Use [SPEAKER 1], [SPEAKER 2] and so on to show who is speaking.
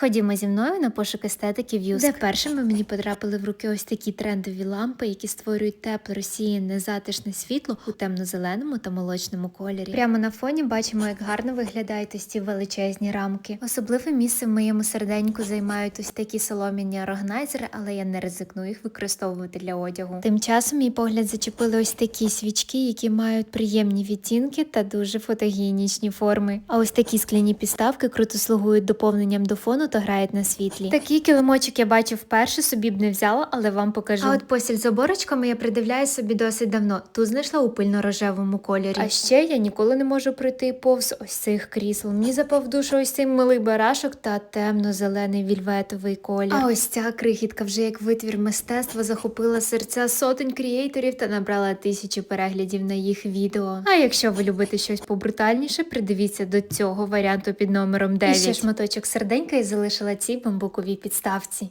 [SPEAKER 1] Ходімо зі мною на пошук естетики в'юз. Де першими мені потрапили в руки ось такі трендові лампи, які створюють тепле, розсіяне, затишне світло у темно-зеленому та молочному кольорі. Прямо на фоні бачимо, як гарно виглядають ось ці величезні рамки. Особливе місце в моєму серденьку займають ось такі солом'яні органайзери, але я не ризикну їх використовувати для одягу. Тим часом мій погляд зачепили ось такі свічки, які мають приємні відтінки та дуже фотогенічні форми. А ось такі скляні підставки круто слугують доповненням до фону та грають на світлі. Такий килимочок я бачу вперше, собі б не взяла, але вам покажу. А от постіль з оборочками я придивляю собі досить давно. Тут знайшла у пильно-рожевому кольорі. А ще я ніколи не можу пройти повз ось цих крісел. Мені запав душу ось цей милий барашок та темно-зелений вільветовий колір. А ось ця крихітка вже як витвір мистецтва захопила серця сотень крієйторів та набрала тисячі переглядів на їх відео. А якщо ви любите щось побрутальніше, придивіться до цього варіанту під номером 9. І ще шматочок серденька і залишила цій бамбуковій підставці.